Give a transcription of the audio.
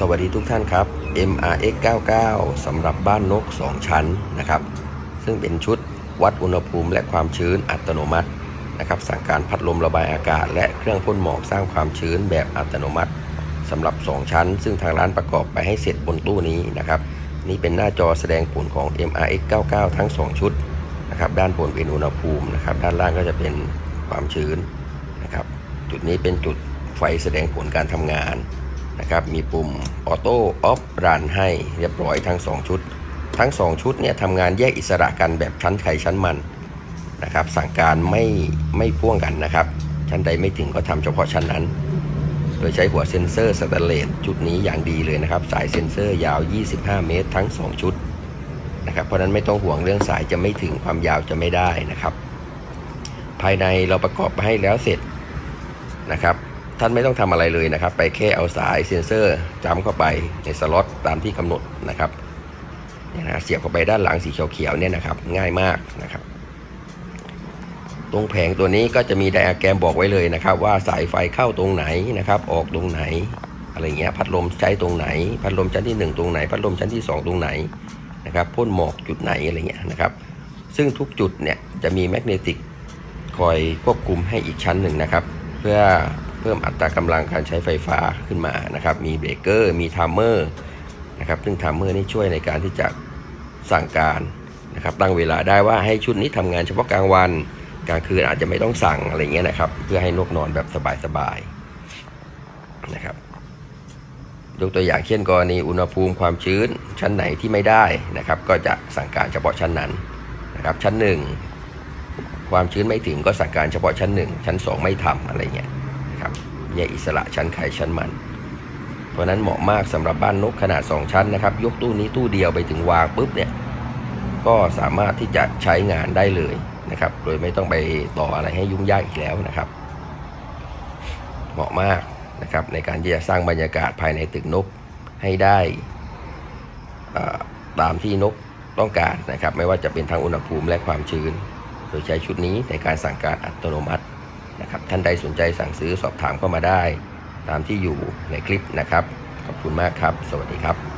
สวัสดีทุกท่านครับ MRX 99สำหรับบ้านนก 2 ชั้นนะครับ ซึ่งเป็นชุดวัดอุณหภูมิและความชื้นอัตโนมัตินะครับ สั่งการพัดลมระบายอากาศ และเครื่องพ่นหมอกสร้างความชื้นแบบอัตโนมัติสำหรับ 2 ชั้น ซึ่งทางร้านประกอบไปให้เสร็จบนตู้นี้นะครับ นี่เป็นหน้าจอแสดงผลของ MRX 99 ทั้ง 2 ชุดนะครับ ด้านบนเป็นอุณหภูมินะครับ ด้านล่างก็จะเป็นความชื้นนะครับ จุดนี้เป็นจุดไฟแสดงผลการทำงาน นะครับ มีปุ่มออโต้ออฟรันให้เรียบร้อยทั้ง 2 ชุด ทั้ง 2 ชุดเนี่ยทำงานแยกอิสระกันแบบชั้นใครชั้นมันนะครับ สั่งการไม่ไม่พ่วงกันนะครับ ชั้นใดไม่ถึงก็ทำเฉพาะชั้นนั้น โดยใช้หัวเซ็นเซอร์สแตนเลสจุดนี้อย่างดีเลยนะครับ สายเซ็นเซอร์ยาว 25 เมตร ทั้ง 2 ชุดนะครับ เพราะฉะนั้นไม่ต้องห่วงเรื่องสายจะไม่ถึงความยาวจะไม่ได้นะครับ ภายในเราประกอบให้แล้วเสร็จนะครับ ท่านไม่ต้องทำอะไรเลยนะครับ ไปแค่เอาสายเซ็นเซอร์จำเข้าไปในสล็อตตามที่กำหนดนะครับเนี่ยนะเสียบเข้าไปด้านหลังสีเขียวๆเนี่ยนะครับ ง่ายมากนะครับ ตรงแผงตัวนี้ก็จะมีไดอะแกรมบอกไว้เลยนะครับ ว่าสายไฟเข้าตรงไหนนะครับ ออกตรงไหน อะไรเงี้ยพัดลมใช้ตรงไหน พัดลมชั้นที่ 1 ตรงไหน พัดลมชั้นที่ 2 ตรงไหนนะครับพ่นหมอกจุดไหนอะไรเงี้ยนะครับ ซึ่งทุกจุดเนี่ยจะมีแมกเนติกคอยควบคุมให้อีกชั้นหนึ่งนะครับ เพื่อ พิ่มอัตรากำลังการใช้ไฟฟ้าขึ้นมานะครับ มีเบรกเกอร์ มีไทม์เมอร์นะครับ ซึ่งไทม์เมอร์นี่ช่วยในการที่จะสั่งการนะครับ ตั้งเวลาได้ว่าให้ชุดนี้ทำงานเฉพาะกลางวัน กลางคืนอาจจะไม่ต้องสั่งอะไรเงี้ยนะครับ เพื่อให้นกนอนแบบสบายๆนะครับ ยกตัวอย่างเช่นกรณีอุณหภูมิความชื้นชั้นไหนที่ไม่ได้นะครับ ก็จะสั่งการเฉพาะชั้นนั้นนะครับ ชั้นหนึ่งความชื้นไม่ถึงก็สั่งการเฉพาะชั้นหนึ่งชั้นสองไม่ทำอะไรเงี้ย แยกอิสระชั้นไข่ชั้นมัน เพราะนั้นเหมาะมากสำหรับบ้านนกขนาด 2 ชั้นนะครับ ยกตู้นี้ตู้เดียวไปถึงวางปุ๊บเนี่ย ก็สามารถที่จะใช้งานได้เลยนะครับ โดยไม่ต้องไปต่ออะไรให้ยุ่งยากอีกแล้วนะครับ เหมาะมากนะครับในการที่จะสร้างบรรยากาศภายในตึกนกให้ได้ตามที่นกต้องการนะครับ ไม่ว่าจะเป็นทางอุณหภูมิและความชื้น โดยใช้ชุดนี้ในการสั่งการอัตโนมัติ นะครับท่านใดสนใจสั่งซื้อสอบถามเข้ามาได้ ตามที่อยู่ในคลิปนะครับ ขอบคุณมากครับ สวัสดีครับ